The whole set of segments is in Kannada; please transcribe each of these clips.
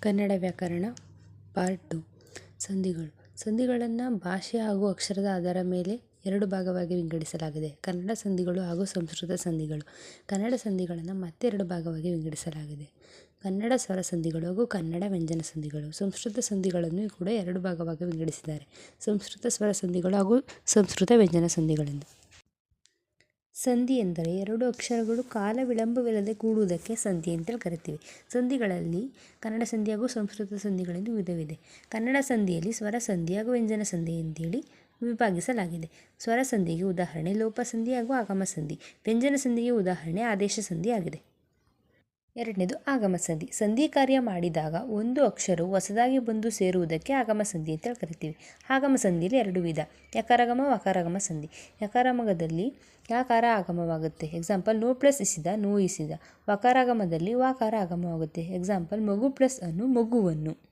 ಕನ್ನಡ ವ್ಯಾಕರಣ ಪಾರ್ಟ್ ಟು. ಸಂಧಿಗಳು. ಸಂಧಿಗಳನ್ನು ಭಾಷೆ ಹಾಗೂ ಅಕ್ಷರದ ಆಧಾರ ಮೇಲೆ ಎರಡು ಭಾಗವಾಗಿ ವಿಂಗಡಿಸಲಾಗಿದೆ. ಕನ್ನಡ ಸಂಧಿಗಳು ಹಾಗೂ ಸಂಸ್ಕೃತ ಸಂಧಿಗಳು. ಕನ್ನಡ ಸಂಧಿಗಳನ್ನು ಮತ್ತೆರಡು ಭಾಗವಾಗಿ ವಿಂಗಡಿಸಲಾಗಿದೆ. ಕನ್ನಡ ಸ್ವರ ಸಂಧಿಗಳು ಹಾಗೂ ಕನ್ನಡ ವ್ಯಂಜನ ಸಂಧಿಗಳು. ಸಂಸ್ಕೃತ ಸಂಧಿಗಳನ್ನು ಕೂಡ ಎರಡು ಭಾಗವಾಗಿ ವಿಂಗಡಿಸಿದ್ದಾರೆ. ಸಂಸ್ಕೃತ ಸ್ವರ ಸಂಧಿಗಳು ಹಾಗೂ ಸಂಸ್ಕೃತ ವ್ಯಂಜನ ಸಂಧಿಗಳೆಂದು ಸಂಧಿ ಎಂದರೆ ಎರಡು ಅಕ್ಷರಗಳು ಕಾಲ ವಿಳಂಬವಿಲ್ಲದೆ ಕೂಡುವುದಕ್ಕೆ ಸಂಧಿ ಅಂತೇಳಿ ಕರಿತೀವಿ. ಸಂಧಿಗಳಲ್ಲಿ ಕನ್ನಡ ಸಂಧಿ ಹಾಗೂ ಸಂಸ್ಕೃತ ಸಂಧಿಗಳೆಂದು ವಿಧವಿದೆ ಕನ್ನಡ ಸಂಧಿಯಲ್ಲಿ ಸ್ವರ ಸಂಧಿ ಹಾಗೂ ವ್ಯಂಜನ ಸಂಧಿ ಅಂತೇಳಿ ವಿಭಾಗಿಸಲಾಗಿದೆ. ಸ್ವರ ಸಂಧಿಗೆ ಉದಾಹರಣೆ ಲೋಪ ಸಂಧಿ ಹಾಗೂ ಆಗಮ ಸಂಧಿ. ವ್ಯಂಜನ ಸಂಧಿಗೆ ಉದಾಹರಣೆ ಆದೇಶ ಸಂಧಿ ಆಗಿದೆ. ಎರಡನೇದು ಆಗಮ ಸಂಧಿ ಸಂಧಿ ಕಾರ್ಯ ಮಾಡಿದಾಗ ಒಂದು ಅಕ್ಷರವು ಹೊಸದಾಗಿ ಬಂದು ಸೇರುವುದಕ್ಕೆ ಆಗಮ ಸಂಧಿ ಅಂತೇಳಿ ಕರಿತೀವಿ. ಆಗಮ ಸಂಧಿಯಲ್ಲಿ ಎರಡು ವಿಧ. ಯಕಾರಗಮ, ವಕಾರಗಮ, ಸಂಧಿ. ಯಕಾರಗಮದಲ್ಲಿ ಯಾಕಾರ ಆಗಮವಾಗುತ್ತೆ? ಎಕ್ಸಾಂಪಲ್ ನೋ ಪ್ಲಸ್ ಇಸಿದ, ನೋ ಇಸಿದ. ವಕಾರಾಗಮದಲ್ಲಿ ವಾಕಾರ ಆಗಮವಾಗುತ್ತೆ ಎಕ್ಸಾಂಪಲ್ ಮಗು ಪ್ಲಸ್ ಅನ್ನು ಮಗುವನ್ನು.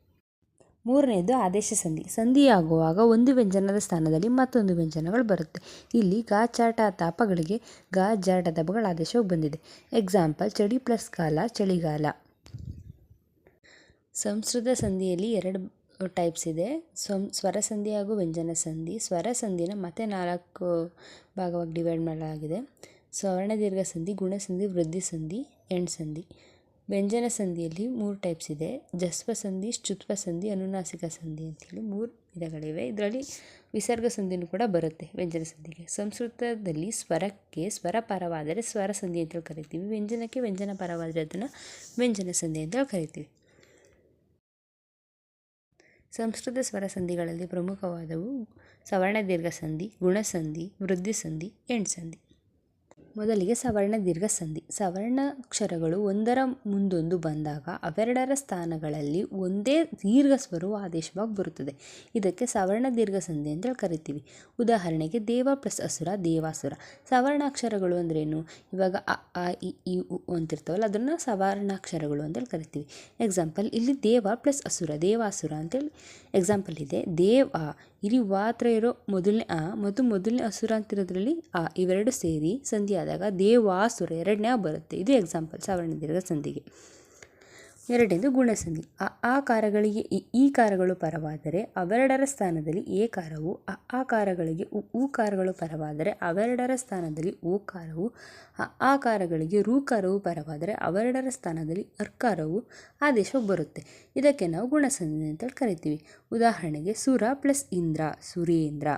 ಮೂರನೇದು ಆದೇಶ ಸಂಧಿ. ಸಂಧಿಯಾಗುವಾಗ ಒಂದು ವ್ಯಂಜನದ ಸ್ಥಾನದಲ್ಲಿ ಮತ್ತೊಂದು ವ್ಯಂಜನಗಳು ಬರುತ್ತೆ. ಇಲ್ಲಿ ಗಾ ಚಾಟ ತಾಪಗಳಿಗೆ ಗಾ ಜಾಟ ದಪಗಳ ಆದೇಶವು ಬಂದಿದೆ. ಎಕ್ಸಾಂಪಲ್ ಚಳಿ ಪ್ಲಸ್ ಕಾಲ, ಚಳಿಗಾಲ. ಸಂಸ್ಕೃತ ಸಂಧಿಯಲ್ಲಿ ಎರಡು ಟೈಪ್ಸ್ ಇದೆ. ಸ್ವಂ ಸ್ವರ ಸಂಧಿ ಹಾಗೂ ವ್ಯಂಜನ ಸಂಧಿ. ಸ್ವರ ಸಂಧಿನ ಮತ್ತೆ ನಾಲ್ಕು ಭಾಗವಾಗಿ ಡಿವೈಡ್ ಮಾಡಲಾಗಿದೆ. ಸ್ವರ್ಣ ದೀರ್ಘ ಸಂಧಿ ಗುಣಸಂಧಿ ವೃದ್ಧಿ ಸಂಧಿ, ಎಂಡ್ ಸಂಧಿ. ವ್ಯಂಜನ ಸಂಧಿಯಲ್ಲಿ ಮೂರು ಟೈಪ್ಸ್ ಇದೆ. ಜಸ್ವ ಸಂಧಿ ಶ್ಚುತ್ವ ಸಂಧಿ, ಅನುನಾಸಿಕ ಸಂಧಿ ಅಂತೇಳಿ ಮೂರು ವಿಧಗಳಿವೆ. ಇದರಲ್ಲಿ ವಿಸರ್ಗ ಸಂಧಿನೂ ಕೂಡ ಬರುತ್ತೆ ವ್ಯಂಜನ ಸಂಧಿಗೆ. ಸಂಸ್ಕೃತದಲ್ಲಿ ಸ್ವರಕ್ಕೆ ಸ್ವರ ಪರವಾದರೆ ಸ್ವರ ಸಂಧಿ ಅಂತೇಳಿ ಕರಿತೀವಿ. ವ್ಯಂಜನಕ್ಕೆ ವ್ಯಂಜನ ಪರವಾದರೆ ಅದನ್ನು ವ್ಯಂಜನ ಸಂಧಿ ಅಂತೇಳಿ ಕರಿತೀವಿ. ಸಂಸ್ಕೃತ ಸ್ವರ ಸಂಧಿಗಳಲ್ಲಿ ಪ್ರಮುಖವಾದವು ಸವರ್ಣ ದೀರ್ಘ ಸಂಧಿ ಗುಣಸಂಧಿ ವೃದ್ಧಿ ಸಂಧಿ, ಎಂಡ್ ಸಂಧಿ. ಮೊದಲಿಗೆ ಸವರ್ಣ ದೀರ್ಘ ಸಂಧಿ ಸವರ್ಣಾಕ್ಷರಗಳು ಒಂದರ ಮುಂದೊಂದು ಬಂದಾಗ ಅವೆರಡರ ಸ್ಥಾನಗಳಲ್ಲಿ ಒಂದೇ ದೀರ್ಘ ಸ್ವರವು ಆದೇಶವಾಗಿ ಬರುತ್ತದೆ. ಇದಕ್ಕೆ ಸವರ್ಣ ದೀರ್ಘ ಸಂಧಿ ಅಂತೇಳಿ ಕರಿತೀವಿ. ಉದಾಹರಣೆಗೆ ದೇವ ಪ್ಲಸ್ ಅಸುರ, ದೇವಾಸುರ. ಸವರ್ಣಾಕ್ಷರಗಳು ಅಂದ್ರೇನು? ಇವಾಗ ಅ, ಆ, ಇ ಈ ಉ ಅಂತಿರ್ತಾವಲ್ಲ, ಅದನ್ನು ಸವರ್ಣಾಕ್ಷರಗಳು ಅಂತೇಳಿ ಕರಿತೀವಿ. ಎಕ್ಸಾಂಪಲ್ ಇಲ್ಲಿ ದೇವ ಪ್ಲಸ್ ಅಸುರ, ದೇವಾಸುರ ಅಂತೇಳಿ ಎಕ್ಸಾಂಪಲ್ ಇದೆ. ದೇವ ಇಲ್ಲಿ ವಾತ್ರ ಇರೋ ಮೊದಲನೇ, ಆ, ಮತ್ತು ಮೊದಲನೇ ಅಸುರ ಅಂತಿರೋದ್ರಲ್ಲಿ, ಆ, ಇವೆರಡು ಸೇರಿ ಸಂಧಿ ಆದಾಗ ದೇವಾಸುರ ಎರಡನೇ ಬರುತ್ತೆ. ಇದು ಎಕ್ಸಾಂಪಲ್ ಸವರ್ಣ ದೀರ್ಘ ಸಂಧಿಗೆ ಎರಡನೇದು ಗುಣಸಂಧಿ. ಅ, ಆ ಕಾರಗಳಿಗೆ ಇ, ಈ ಕಾರಗಳು ಪರವಾದರೆ ಅವೆರಡರ ಸ್ಥಾನದಲ್ಲಿ ಏ ಕಾರವು, ಅ, ಆ ಕಾರಗಳಿಗೆ ಉ ಕಾರಗಳು ಪರವಾದರೆ ಅವೆರಡರ ಸ್ಥಾನದಲ್ಲಿ ಓ ಕಾರವು, ಅ, ಆ ಕಾರಗಳಿಗೆ ರೂಕಾರವು ಪರವಾದರೆ ಅವೆರಡರ ಸ್ಥಾನದಲ್ಲಿ ಅರ್ಕಾರವು ಆದೇಶ ಬರುತ್ತೆ. ಇದಕ್ಕೆ ನಾವು ಗುಣಸಂಧಿ ಅಂತೇಳಿ ಕರಿತೀವಿ. ಉದಾಹರಣೆಗೆ ಸುರ ಪ್ಲಸ್ ಇಂದ್ರ, ಸುರೇಂದ್ರ,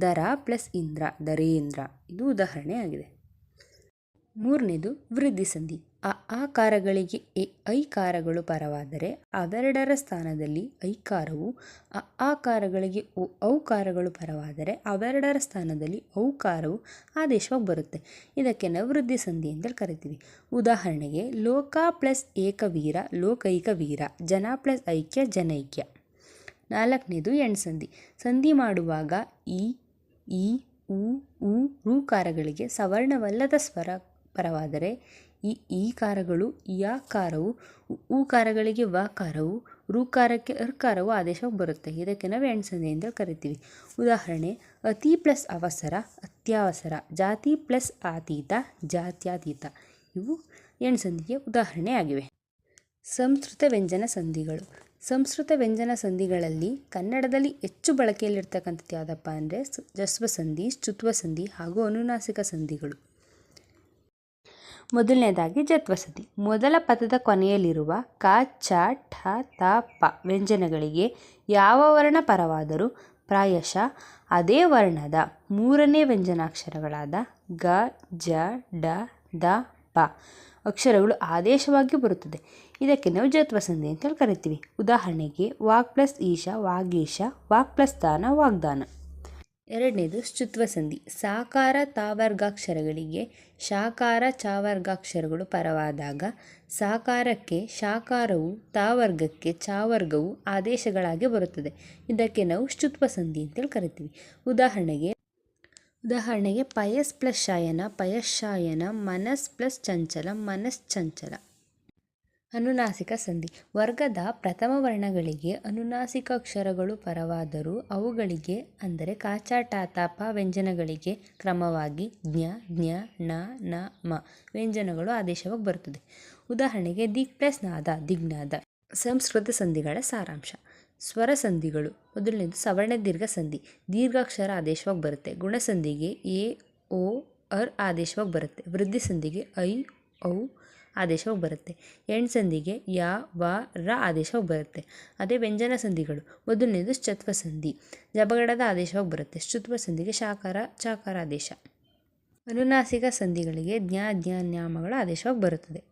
ದರ ಪ್ಲಸ್ ಇಂದ್ರ, ದರೇಂದ್ರ. ಇದು ಉದಾಹರಣೆ ಆಗಿದೆ. ಮೂರನೇದು ವೃದ್ಧಿ ಸಂಧಿ. ಆ ಆಕಾರಗಳಿಗೆ ಎ ಐಕಾರಗಳು ಪರವಾದರೆ ಅವೆರಡರ ಸ್ಥಾನದಲ್ಲಿ ಐಕಾರವು, ಆ ಕಾರಗಳಿಗೆ ಒ ಔಕಾರಗಳು ಪರವಾದರೆ ಅವೆರಡರ ಸ್ಥಾನದಲ್ಲಿ ಔಕಾರವು ಆದೇಶವಾಗಿ ಬರುತ್ತೆ. ಇದಕ್ಕೆ ನಾವು ವೃದ್ಧಿ ಸಂಧಿ ಅಂತ ಕರಿತೀವಿ. ಉದಾಹರಣೆಗೆ, ಲೋಕ ಪ್ಲಸ್ ಏಕವೀರ ಲೋಕೈಕ ವೀರ ಜನ ಪ್ಲಸ್ ಐಕ್ಯ, ಜನೈಕ್ಯ. ನಾಲ್ಕನೇದು ಎಣ್ಸಂಧಿ ಸಂಧಿ. ಸಂಧಿ ಮಾಡುವಾಗ ಈ ಈ, ಉ ಉ ಋಕಾರಗಳಿಗೆ ಸವರ್ಣವಲ್ಲದ ಸ್ವರ ಪರವಾದರೆ ಈ ಈ ಕಾರಗಳು ಯಾ ಕಾರವು, ಉ ಕಾರಗಳಿಗೆ ಕಾರವು ಋಕಾರಕ್ಕೆ ಅರ್ಕಾರವು ಆದೇಶವಾಗಿ ಬರುತ್ತೆ. ಇದಕ್ಕೆ ನಾವು ಎಂಡ್ ಎಂದು ಕರಿತೀವಿ. ಉದಾಹರಣೆ, ಅತಿ ಪ್ಲಸ್ ಅವಸರ, ಅತ್ಯವಸರ, ಜಾತಿ ಪ್ಲಸ್ ಆತೀತ, ಜಾತ್ಯಾತೀತ. ಇವು ಎಣ್ಸಂದಿಗೆ ಉದಾಹರಣೆಯಾಗಿವೆ ಉದಾಹರಣೆ ಆಗಿವೆ. ಸಂಸ್ಕೃತ ವ್ಯಂಜನ ಸಂಧಿಗಳು. ಸಂಸ್ಕೃತ ವ್ಯಂಜನ ಸಂಧಿಗಳಲ್ಲಿ ಕನ್ನಡದಲ್ಲಿ ಹೆಚ್ಚು ಬಳಕೆಯಲ್ಲಿರ್ತಕ್ಕಂಥದ್ದು ಯಾವುದಪ್ಪ ಅಂದರೆ ಜಸ್ವ ಸಂಧಿ ಶ್ಚುತ್ವ ಸಂಧಿ ಹಾಗೂ ಅನುನಾಸಿಕ ಸಂಧಿಗಳು. ಮೊದಲನೇದಾಗಿ ಜತ್ವಸತಿ. ಮೊದಲ ಪದದ ಕೊನೆಯಲ್ಲಿರುವ ಕ, ಚ, ಠ, ತ, ಪ ವ್ಯಂಜನಗಳಿಗೆ ಯಾವ ವರ್ಣ ಪರವಾದರೂ ಪ್ರಾಯಶಃ ಅದೇ ವರ್ಣದ ಮೂರನೇ ವ್ಯಂಜನಾಕ್ಷರಗಳಾದ ಗ, ಜ, ಡ, ದ, ಪ ಅಕ್ಷರಗಳು ಆದೇಶವಾಗಿ ಬರುತ್ತದೆ. ಇದಕ್ಕೆ ನಾವು ಜತ್ವಸಂಧಿ ಅಂತೇಳಿ ಕರಿತೀವಿ. ಉದಾಹರಣೆಗೆ ವಾಕ್ ಪ್ಲಸ್ ಈಶ, ವಾಗೀಶ, ವಾಕ್ ಪ್ಲಸ್ ದಾನ, ವಾಗ್ದಾನ. ಎರಡನೇದು ಶ್ಚುತ್ವ ಸಂಧಿ. ಸಾಕಾರ ತಾವರ್ಗಾಕ್ಷರಗಳಿಗೆ ಶಾಕಾರ ಚಾವರ್ಗಾಕ್ಷರಗಳು ಪರವಾದಾಗ ಸಾಕಾರಕ್ಕೆ ಶಾಕಾರವು ತಾವರ್ಗಕ್ಕೆ ಚಾವರ್ಗವು ಆದೇಶಗಳಾಗಿ ಬರುತ್ತದೆ. ಇದಕ್ಕೆ ನಾವು ಶ್ಚುತ್ವ ಸಂಧಿ ಅಂತೇಳಿ ಕರಿತೀವಿ. ಉದಾಹರಣೆಗೆ ಉದಾಹರಣೆಗೆ ಪಯಸ್ ಪ್ಲಸ್ ಶಾಯನ ಪಯಶಾಯನ ಮನಸ್ ಪ್ಲಸ್ ಚಂಚಲ, ಮನಸ್ ಚಂಚಲ. ಅನುನಾಸಿಕ ಸಂಧಿ. ವರ್ಗದ ಪ್ರಥಮ ವರ್ಣಗಳಿಗೆ ಅನುನಾಸಿಕ ಅಕ್ಷರಗಳು ಪರವಾದರೂ ಅವುಗಳಿಗೆ, ಅಂದರೆ ಕಾಚ ಟ ತ ಪ ವ್ಯಂಜನಗಳಿಗೆ ಕ್ರಮವಾಗಿ ಜ್ಞ ಜ್ಞ ನ ನ, ಮ ವ್ಯಂಜನಗಳು ಆದೇಶವಾಗಿ ಬರುತ್ತದೆ. ಉದಾಹರಣೆಗೆ ದಿಗ್ ಪ್ಲಸ್ ನಾದ ದಿಗ್ನಾದ ಸಂಸ್ಕೃತ ಸಂಧಿಗಳ ಸಾರಾಂಶ. ಸ್ವರ ಸಂಧಿಗಳು. ಮೊದಲನೇದು ಸವರ್ಣ ದೀರ್ಘ ಸಂಧಿ. ದೀರ್ಘಾಕ್ಷರ ಆದೇಶವಾಗಿ ಬರುತ್ತೆ. ಗುಣಸಂಧಿಗೆ ಎ, ಓ, ಅರ್ ಆದೇಶವಾಗಿ ಬರುತ್ತೆ. ವೃದ್ಧಿ ಸಂಧಿಗೆ ಐ, ಔ ಆದೇಶವಾಗಿ ಬರುತ್ತೆ. ಎಣ್ ಸಂಧಿಗೆ ಯ, ವ, ರ ಹೋಗಿ ಬರುತ್ತೆ. ಅದೇ ವ್ಯಂಜನ ಸಂಧಿಗಳು. ಮೊದಲನೇದು ಶತ್ವ ಸಂಧಿ. ಜಬಗಡದ ಆದೇಶವಾಗಿ ಬರುತ್ತೆ. ಶುತ್ವ ಸಂಧಿಗೆ ಶಾಕಾರ ಚಾಕಾರ ಆದೇಶ ಅನುನಾಸಿಕ ಸಂಧಿಗಳಿಗೆ ಜ್ಞಾ ಜ್ಞಾನ ನ್ಯಾಮಗಳ ಆದೇಶವಾಗಿ ಬರುತ್ತದೆ.